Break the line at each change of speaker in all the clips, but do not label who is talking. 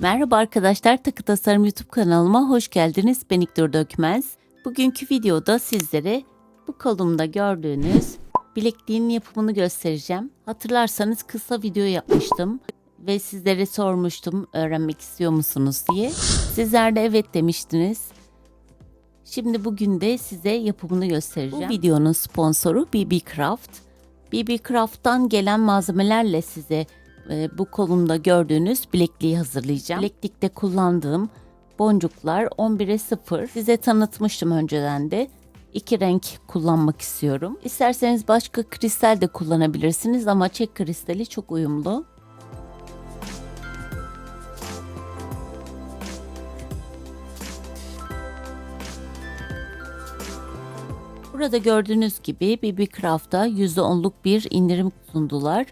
Merhaba arkadaşlar, Takı Tasarım YouTube kanalıma hoş geldiniz. Ben İktor Dökmez. Bugünkü videoda sizlere bu kolumda gördüğünüz bilekliğin yapımını göstereceğim. Hatırlarsanız kısa video yapmıştım ve sizlere sormuştum öğrenmek istiyor musunuz diye. Sizler de evet demiştiniz. Şimdi bugün de size yapımını göstereceğim. Bu videonun sponsoru BB Craft. BB Craft'tan gelen malzemelerle size e, bu kolumda gördüğünüz bilekliği hazırlayacağım. Bileklikte kullandığım boncuklar 11'e 0. Size tanıtmıştım önceden de. İki renk kullanmak istiyorum. İsterseniz başka kristal de kullanabilirsiniz ama çek kristali çok uyumlu. Burada gördüğünüz gibi BB Craft'ta %10'luk bir indirim sundular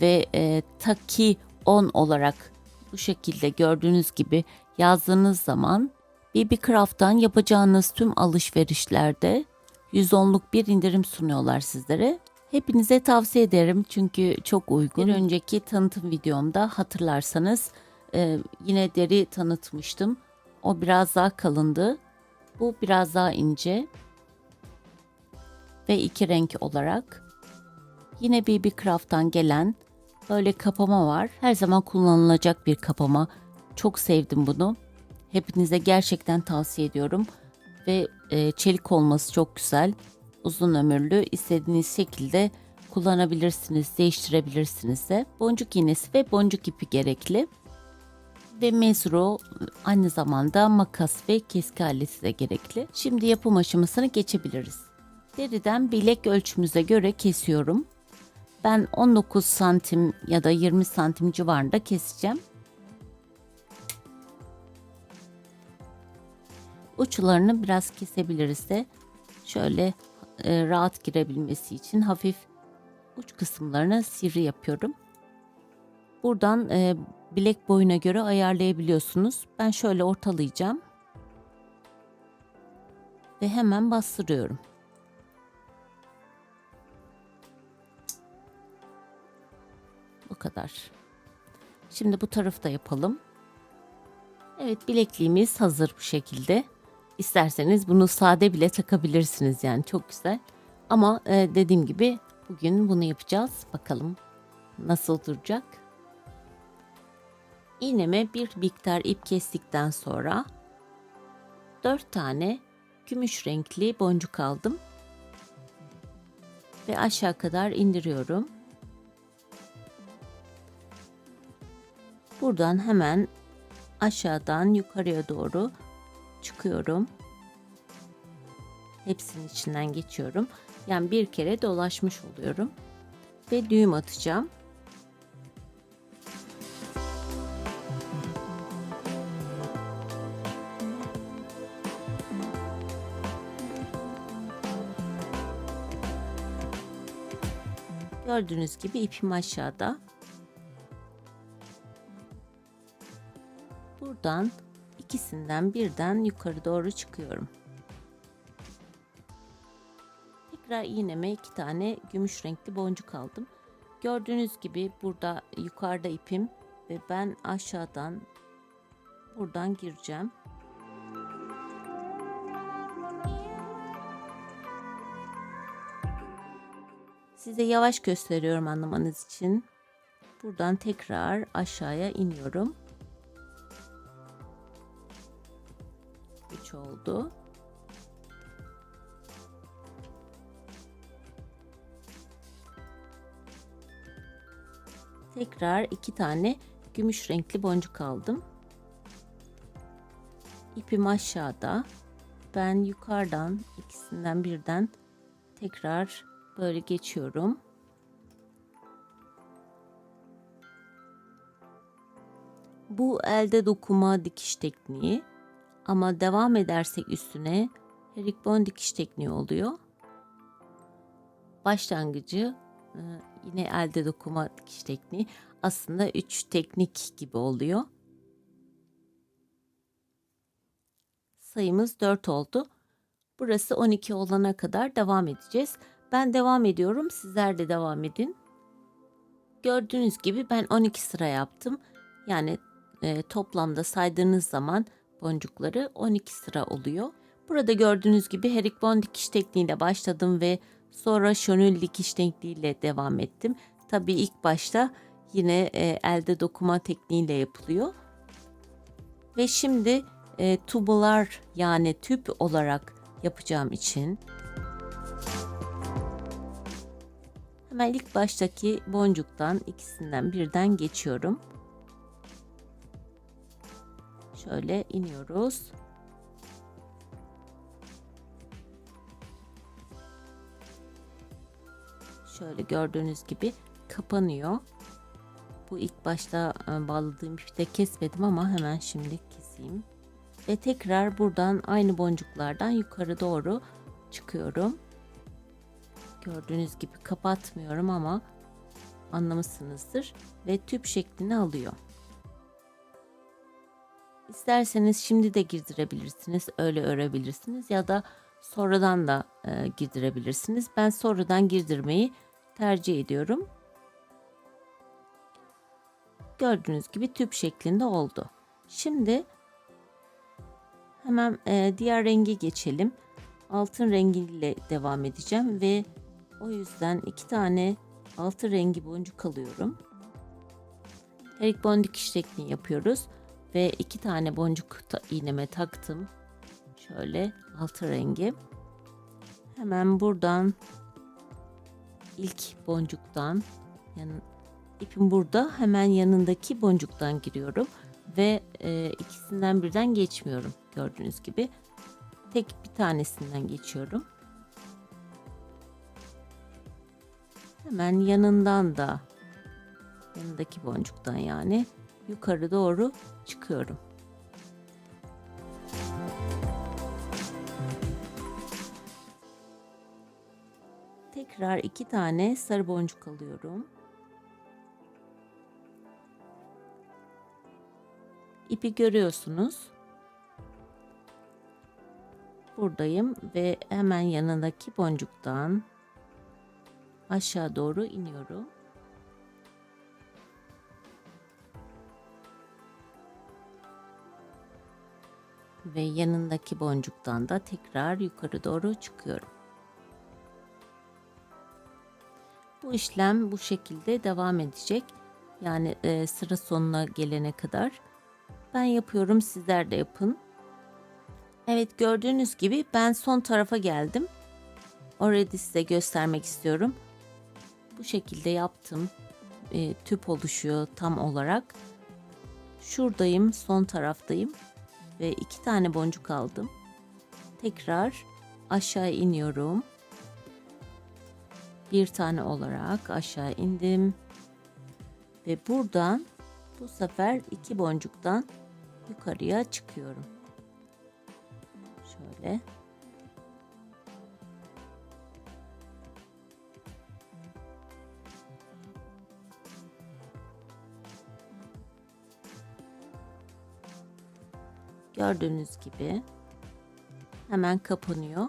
ve e, Taki 10 olarak bu şekilde gördüğünüz gibi yazdığınız zaman BB Craft'tan yapacağınız tüm alışverişlerde %10'luk bir indirim sunuyorlar sizlere. Hepinize tavsiye ederim çünkü çok uygun. Bir önceki tanıtım videomda hatırlarsanız e, yine deri tanıtmıştım. O biraz daha kalındı. Bu biraz daha ince ve iki renk olarak. Yine BB Craft'tan gelen böyle kapama var. Her zaman kullanılacak bir kapama. Çok sevdim bunu. Hepinize gerçekten tavsiye ediyorum. Ve e, çelik olması çok güzel. Uzun ömürlü. istediğiniz şekilde kullanabilirsiniz, değiştirebilirsiniz de. Boncuk iğnesi ve boncuk ipi gerekli. Ve mezro aynı zamanda makas ve keski aleti de gerekli. Şimdi yapım aşamasını geçebiliriz. Deriden bilek ölçümüze göre kesiyorum. Ben 19 santim ya da 20 santim civarında keseceğim. Uçlarını biraz kesebiliriz de şöyle e, rahat girebilmesi için hafif uç kısımlarını sivri yapıyorum. Buradan e, bilek boyuna göre ayarlayabiliyorsunuz. Ben şöyle ortalayacağım. Ve hemen bastırıyorum. Kadar. Şimdi bu tarafı da yapalım. Evet bilekliğimiz hazır bu şekilde. İsterseniz bunu sade bile takabilirsiniz yani çok güzel. Ama e, dediğim gibi bugün bunu yapacağız. Bakalım nasıl duracak. İğneme bir miktar ip kestikten sonra 4 tane gümüş renkli boncuk aldım. Ve aşağı kadar indiriyorum. Buradan hemen aşağıdan yukarıya doğru çıkıyorum. Hepsinin içinden geçiyorum. Yani bir kere dolaşmış oluyorum. Ve düğüm atacağım. Gördüğünüz gibi ipim aşağıda. Buradan ikisinden birden yukarı doğru çıkıyorum. Tekrar iğneme iki tane gümüş renkli boncuk aldım. Gördüğünüz gibi burada yukarıda ipim ve ben aşağıdan buradan gireceğim. Size yavaş gösteriyorum anlamanız için. Buradan tekrar aşağıya iniyorum. 3 oldu. Tekrar iki tane gümüş renkli boncuk aldım. İpim aşağıda. Ben yukarıdan ikisinden birden tekrar böyle geçiyorum. Bu elde dokuma dikiş tekniği. Ama devam edersek üstüne herikbon dikiş tekniği oluyor. Başlangıcı e, yine elde dokuma dikiş tekniği aslında 3 teknik gibi oluyor. Sayımız 4 oldu. Burası 12 olana kadar devam edeceğiz. Ben devam ediyorum. Sizler de devam edin. Gördüğünüz gibi ben 12 sıra yaptım. Yani e, toplamda saydığınız zaman boncukları 12 sıra oluyor. Burada gördüğünüz gibi herikbon dikiş tekniğiyle başladım ve sonra şönül dikiş tekniğiyle devam ettim. Tabii ilk başta yine e, elde dokuma tekniğiyle yapılıyor. Ve şimdi e, tubular yani tüp olarak yapacağım için hemen ilk baştaki boncuktan ikisinden birden geçiyorum. Şöyle iniyoruz. Şöyle gördüğünüz gibi kapanıyor. Bu ilk başta e, bağladığım ipte kesmedim ama hemen şimdi keseyim. Ve tekrar buradan aynı boncuklardan yukarı doğru çıkıyorum. Gördüğünüz gibi kapatmıyorum ama anlamışsınızdır ve tüp şeklini alıyor. İsterseniz şimdi de girdirebilirsiniz, öyle örebilirsiniz ya da sonradan da e, girdirebilirsiniz. Ben sonradan girdirmeyi tercih ediyorum. Gördüğünüz gibi tüp şeklinde oldu. Şimdi hemen e, diğer rengi geçelim. Altın rengiyle devam edeceğim ve o yüzden iki tane altın rengi boncuk alıyorum. Erik bon dikiş tekniği yapıyoruz ve iki tane boncuk ta- iğneme taktım. Şöyle altın rengi. Hemen buradan ilk boncuktan yani ipim burada. Hemen yanındaki boncuktan giriyorum. Ve e, ikisinden birden geçmiyorum gördüğünüz gibi. Tek bir tanesinden geçiyorum. Hemen yanından da yanındaki boncuktan yani yukarı doğru çıkıyorum tekrar iki tane sarı boncuk alıyorum ipi görüyorsunuz. Buradayım ve hemen yanındaki boncuktan aşağı doğru iniyorum. Ve yanındaki boncuktan da tekrar yukarı doğru çıkıyorum. Bu işlem bu şekilde devam edecek. Yani e, sıra sonuna gelene kadar. Ben yapıyorum sizler de yapın. Evet gördüğünüz gibi ben son tarafa geldim. Orayı size göstermek istiyorum. Bu şekilde yaptım. E, tüp oluşuyor tam olarak. Şuradayım son taraftayım. Ve iki tane boncuk aldım. Tekrar aşağı iniyorum. Bir tane olarak aşağı indim. Ve buradan bu sefer iki boncuktan yukarıya çıkıyorum. Şöyle. Gördüğünüz gibi hemen kapanıyor.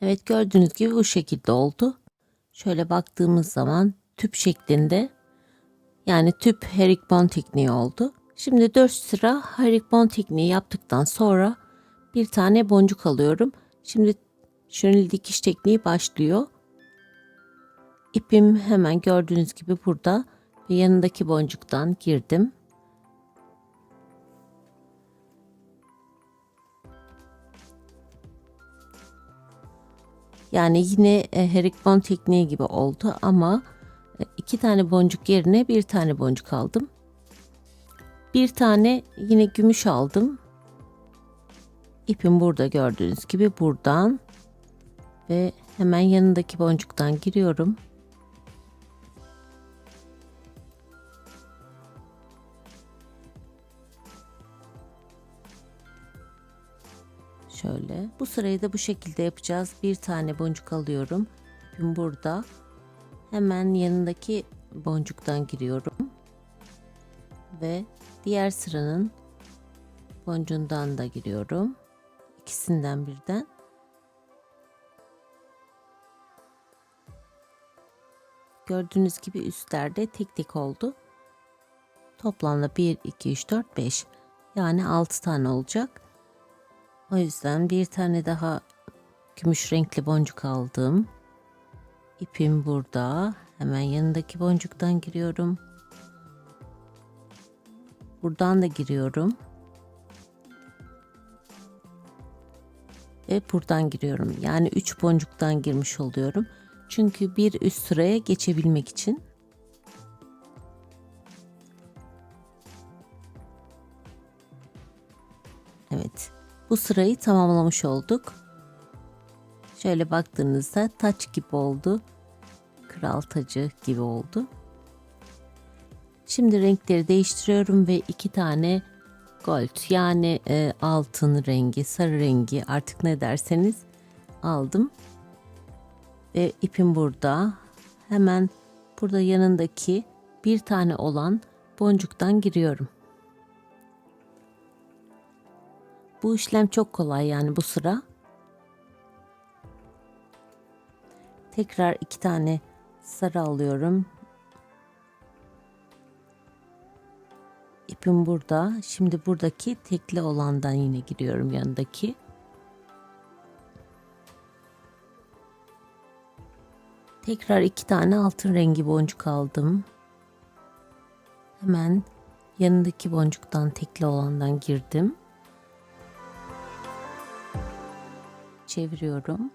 Evet gördüğünüz gibi bu şekilde oldu. Şöyle baktığımız zaman tüp şeklinde yani tüp herikbon tekniği oldu. Şimdi 4 sıra herikbon tekniği yaptıktan sonra bir tane boncuk alıyorum. Şimdi şönil dikiş tekniği başlıyor. İpim hemen gördüğünüz gibi burada ve yanındaki boncuktan girdim. Yani yine e, herikbon tekniği gibi oldu ama e, iki tane boncuk yerine bir tane boncuk aldım. Bir tane yine gümüş aldım. İpim burada gördüğünüz gibi buradan ve hemen yanındaki boncuktan giriyorum. Şöyle. Bu sırayı da bu şekilde yapacağız. Bir tane boncuk alıyorum. İpim burada. Hemen yanındaki boncuktan giriyorum. Ve diğer sıranın boncuğundan da giriyorum. İkisinden birden. Gördüğünüz gibi üstlerde tek tek oldu. Toplamda 1, 2, 3, 4, 5. Yani 6 tane olacak. O yüzden bir tane daha gümüş renkli boncuk aldım. İpim burada. Hemen yanındaki boncuktan giriyorum. Buradan da giriyorum. Ve buradan giriyorum. Yani 3 boncuktan girmiş oluyorum. Çünkü bir üst sıraya geçebilmek için. Bu sırayı tamamlamış olduk. Şöyle baktığınızda taç gibi oldu. Kral tacı gibi oldu. Şimdi renkleri değiştiriyorum ve iki tane gold yani e, altın rengi, sarı rengi artık ne derseniz aldım. Ve ipim burada. Hemen burada yanındaki bir tane olan boncuktan giriyorum. Bu işlem çok kolay yani bu sıra. Tekrar iki tane sarı alıyorum. İpim burada. Şimdi buradaki tekli olandan yine giriyorum yanındaki. Tekrar iki tane altın rengi boncuk aldım. Hemen yanındaki boncuktan tekli olandan girdim. Çeviriyorum.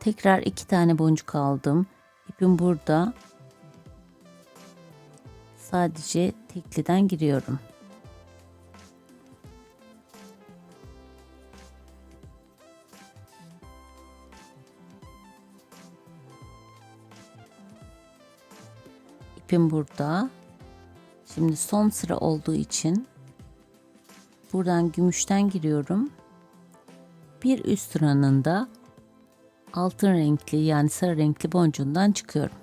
Tekrar iki tane boncuk aldım. İpim burada. Sadece tekliden giriyorum. İpim burada. Şimdi son sıra olduğu için buradan gümüşten giriyorum. Bir üst sıranın da altın renkli yani sarı renkli boncuğundan çıkıyorum.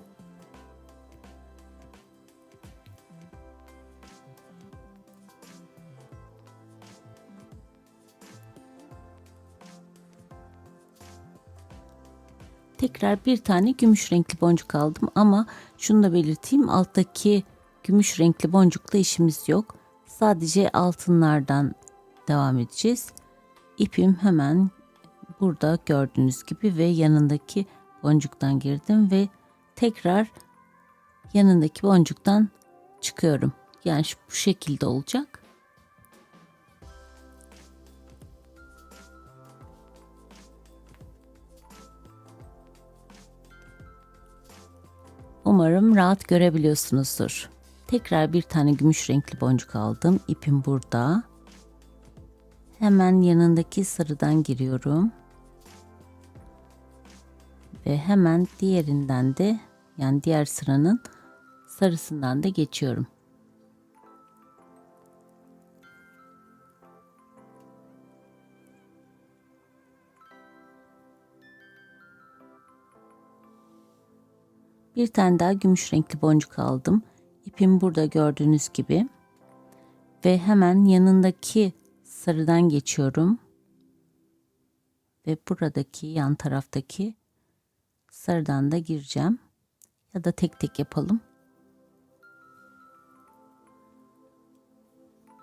Tekrar bir tane gümüş renkli boncuk aldım ama şunu da belirteyim alttaki gümüş renkli boncukla işimiz yok. Sadece altınlardan devam edeceğiz. İpim hemen burada gördüğünüz gibi ve yanındaki boncuktan girdim ve tekrar yanındaki boncuktan çıkıyorum. Yani şu, bu şekilde olacak. Umarım rahat görebiliyorsunuzdur. Tekrar bir tane gümüş renkli boncuk aldım. İpim burada. Hemen yanındaki sarıdan giriyorum. Ve hemen diğerinden de yani diğer sıranın sarısından da geçiyorum. Bir tane daha gümüş renkli boncuk aldım. İpim burada gördüğünüz gibi. Ve hemen yanındaki sarıdan geçiyorum. Ve buradaki yan taraftaki sarıdan da gireceğim. Ya da tek tek yapalım.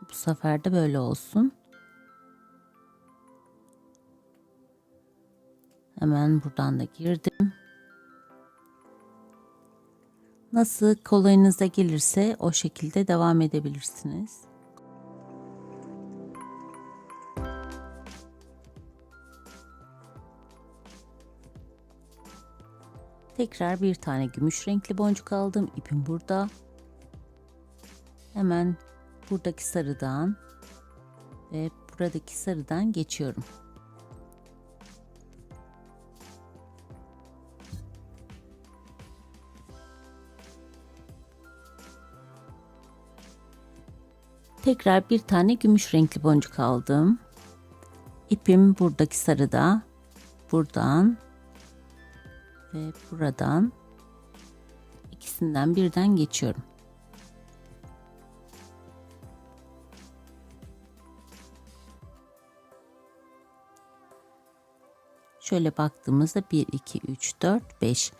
Bu sefer de böyle olsun. Hemen buradan da girdim. Nasıl kolayınıza gelirse o şekilde devam edebilirsiniz. Tekrar bir tane gümüş renkli boncuk aldım. İpim burada. Hemen buradaki sarıdan ve buradaki sarıdan geçiyorum. Tekrar bir tane gümüş renkli boncuk aldım. İpim buradaki sarıda. Buradan ve buradan ikisinden birden geçiyorum. Şöyle baktığımızda 1, 2, 3, 4, 5.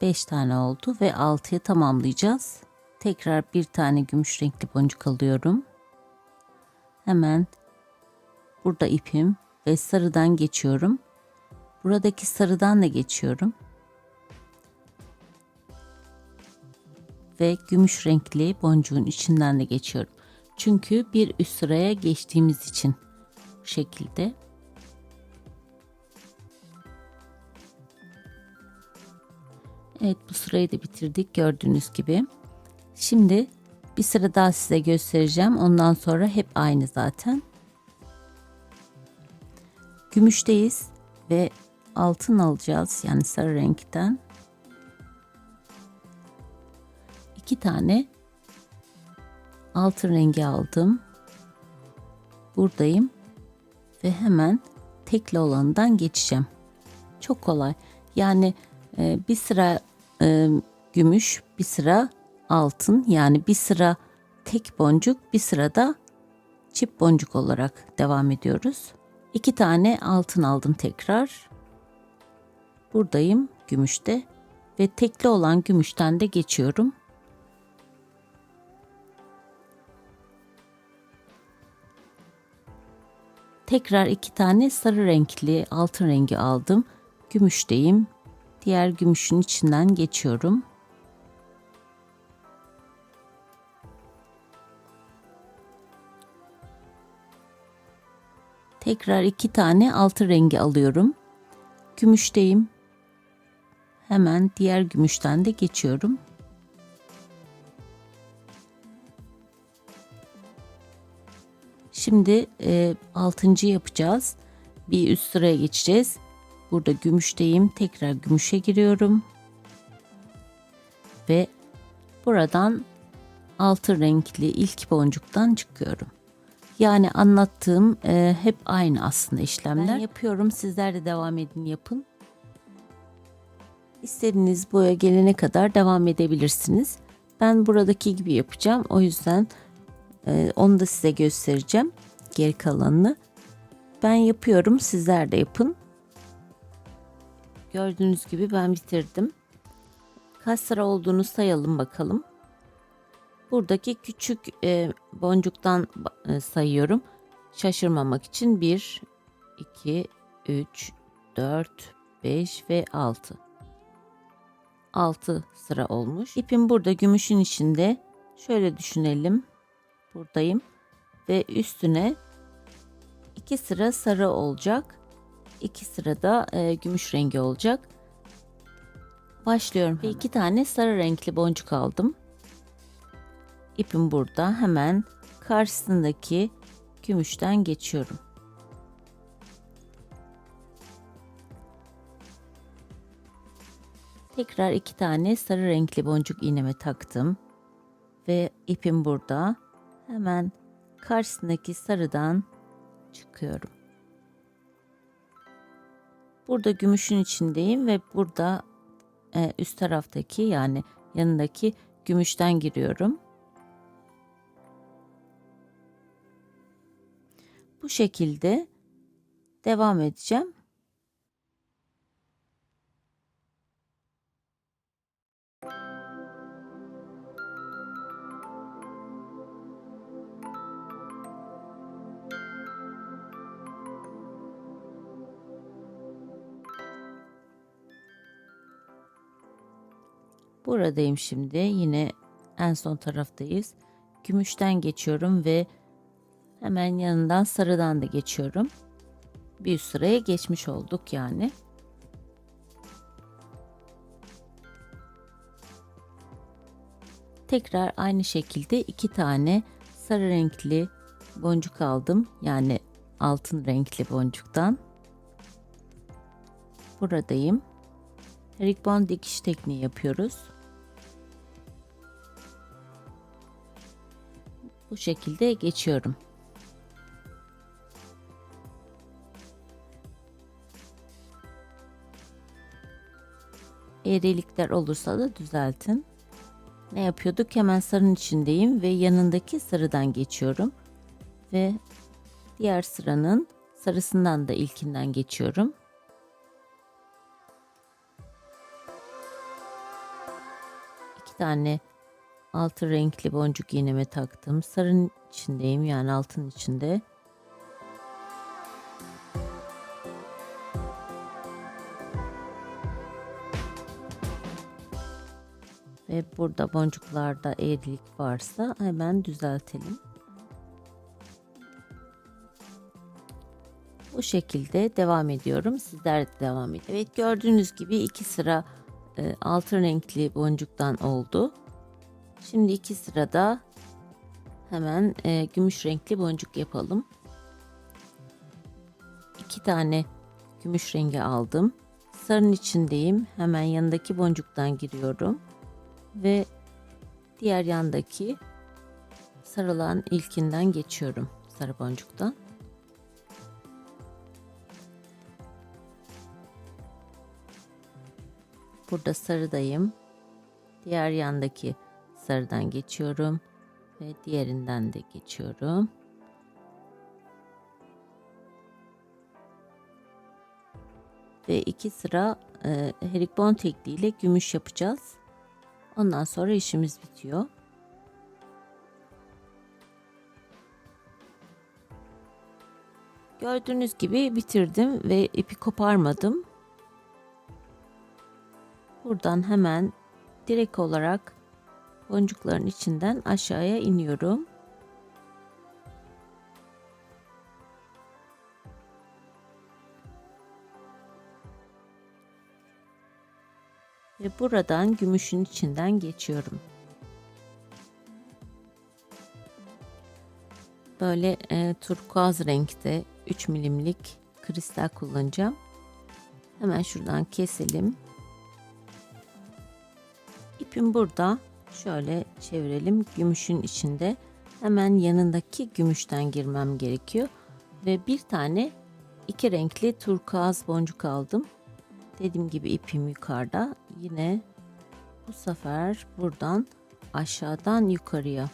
5 tane oldu ve 6'yı tamamlayacağız. Tekrar bir tane gümüş renkli boncuk alıyorum. Hemen burada ipim ve sarıdan geçiyorum. Buradaki sarıdan da geçiyorum. Ve gümüş renkli boncuğun içinden de geçiyorum. Çünkü bir üst sıraya geçtiğimiz için bu şekilde. Evet bu sırayı da bitirdik gördüğünüz gibi. Şimdi bir sıra daha size göstereceğim. Ondan sonra hep aynı zaten. Gümüşteyiz ve altın alacağız yani sarı renkten. İki tane altın rengi aldım. Buradayım ve hemen tekli olandan geçeceğim. Çok kolay. Yani e, bir sıra e, gümüş, bir sıra altın yani bir sıra tek boncuk bir sırada çift boncuk olarak devam ediyoruz. İki tane altın aldım tekrar. Buradayım gümüşte ve tekli olan gümüşten de geçiyorum. Tekrar iki tane sarı renkli altın rengi aldım. Gümüşteyim. Diğer gümüşün içinden geçiyorum. Tekrar iki tane altı rengi alıyorum. Gümüşteyim. Hemen diğer gümüşten de geçiyorum. Şimdi e, altıncı yapacağız. Bir üst sıraya geçeceğiz. Burada gümüşteyim. Tekrar gümüşe giriyorum. Ve buradan altı renkli ilk boncuktan çıkıyorum. Yani anlattığım e, hep aynı aslında işlemler. Ben yapıyorum sizler de devam edin yapın. İstediğiniz boya gelene kadar devam edebilirsiniz. Ben buradaki gibi yapacağım. O yüzden e, onu da size göstereceğim. Geri kalanını. Ben yapıyorum sizler de yapın. Gördüğünüz gibi ben bitirdim. Kaç sıra olduğunu sayalım bakalım. Buradaki küçük e, boncuktan e, sayıyorum. Şaşırmamak için 1, 2, 3, 4, 5 ve 6. 6 sıra olmuş. İpim burada gümüşün içinde. Şöyle düşünelim. Buradayım. Ve üstüne 2 sıra sarı olacak. 2 sırada e, gümüş rengi olacak. Başlıyorum. Ve 2 tane sarı renkli boncuk aldım ipim burada hemen karşısındaki gümüşten geçiyorum. Tekrar iki tane sarı renkli boncuk iğneme taktım ve ipim burada. Hemen karşısındaki sarıdan çıkıyorum. Burada gümüşün içindeyim ve burada e, üst taraftaki yani yanındaki gümüşten giriyorum. Bu şekilde devam edeceğim. Buradayım şimdi. Yine en son taraftayız. Gümüşten geçiyorum ve hemen yanından sarıdan da geçiyorum. Bir sıraya geçmiş olduk yani. Tekrar aynı şekilde iki tane sarı renkli boncuk aldım. Yani altın renkli boncuktan. Buradayım. Ribbon dikiş tekniği yapıyoruz. Bu şekilde geçiyorum. Eğrilikler olursa da düzeltin. Ne yapıyorduk? Hemen sarının içindeyim ve yanındaki sarıdan geçiyorum. Ve diğer sıranın sarısından da ilkinden geçiyorum. Tane altı renkli boncuk iğneme taktım. Sarının içindeyim yani altın içinde. Ve burada boncuklarda eğrilik varsa hemen düzeltelim. Bu şekilde devam ediyorum. Sizler de devam edin. Evet gördüğünüz gibi iki sıra e, altın renkli boncuktan oldu. Şimdi iki sırada hemen e, gümüş renkli boncuk yapalım. İki tane gümüş rengi aldım. Sarının içindeyim. Hemen yanındaki boncuktan giriyorum ve diğer yandaki sarılan ilkinden geçiyorum sarı boncuktan. Burada sarıdayım. Diğer yandaki sarıdan geçiyorum ve diğerinden de geçiyorum. Ve iki sıra e, herikbon tekniğiyle gümüş yapacağız. Ondan sonra işimiz bitiyor. Gördüğünüz gibi bitirdim ve ipi koparmadım. Buradan hemen direkt olarak boncukların içinden aşağıya iniyorum. ve buradan gümüşün içinden geçiyorum. Böyle e, turkuaz renkte 3 milimlik kristal kullanacağım. Hemen şuradan keselim. İpim burada. Şöyle çevirelim. Gümüşün içinde hemen yanındaki gümüşten girmem gerekiyor. Ve bir tane iki renkli turkuaz boncuk aldım. Dediğim gibi ipim yukarıda. Yine bu sefer buradan aşağıdan yukarıya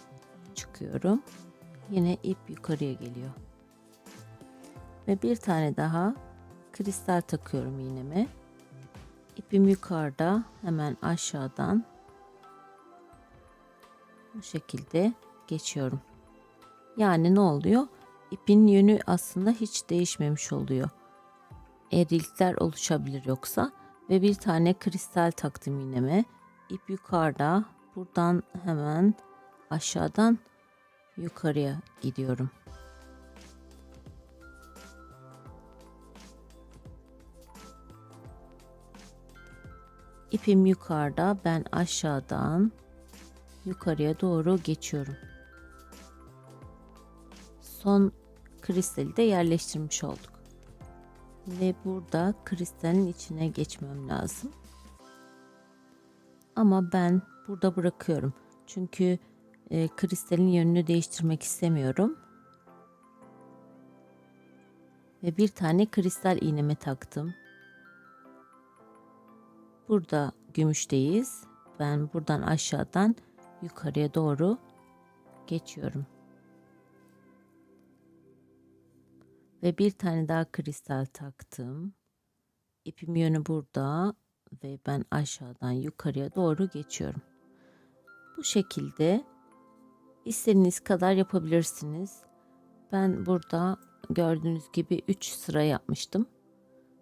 çıkıyorum. Yine ip yukarıya geliyor. Ve bir tane daha kristal takıyorum iğneme. İpim yukarıda hemen aşağıdan bu şekilde geçiyorum. Yani ne oluyor? İpin yönü aslında hiç değişmemiş oluyor eğrilikler oluşabilir yoksa ve bir tane kristal taktım iğneme ip yukarıda buradan hemen aşağıdan yukarıya gidiyorum. İpim yukarıda ben aşağıdan yukarıya doğru geçiyorum. Son kristali de yerleştirmiş olduk ve burada kristalin içine geçmem lazım. Ama ben burada bırakıyorum. Çünkü e, kristalin yönünü değiştirmek istemiyorum. Ve bir tane kristal iğneme taktım. Burada gümüşteyiz. Ben buradan aşağıdan yukarıya doğru geçiyorum. Ve bir tane daha kristal taktım. İpim yönü burada ve ben aşağıdan yukarıya doğru geçiyorum. Bu şekilde istediğiniz kadar yapabilirsiniz. Ben burada gördüğünüz gibi 3 sıra yapmıştım.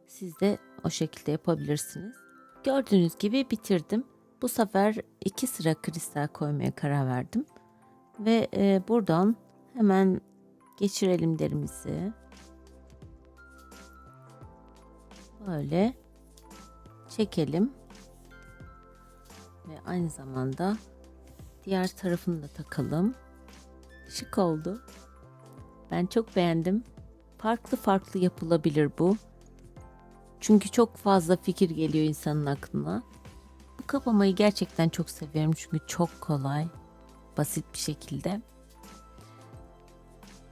Siz de o şekilde yapabilirsiniz. Gördüğünüz gibi bitirdim. Bu sefer iki sıra kristal koymaya karar verdim. Ve e, buradan hemen geçirelim derimizi. Böyle çekelim. Ve aynı zamanda diğer tarafını da takalım. Şık oldu. Ben çok beğendim. Farklı farklı yapılabilir bu. Çünkü çok fazla fikir geliyor insanın aklına. Kapamayı gerçekten çok seviyorum çünkü çok kolay, basit bir şekilde.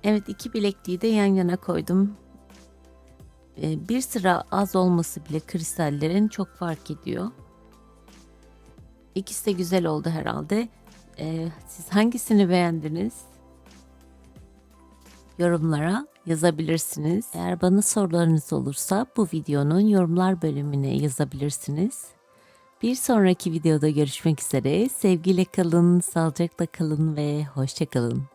Evet iki bilekliği de yan yana koydum. Ee, Bir sıra az olması bile kristallerin çok fark ediyor. İkisi de güzel oldu herhalde. Ee, Siz hangisini beğendiniz? Yorumlara yazabilirsiniz. Eğer bana sorularınız olursa bu videonun yorumlar bölümüne yazabilirsiniz. Bir sonraki videoda görüşmek üzere. Sevgiyle kalın, sağlıcakla kalın ve hoşça kalın.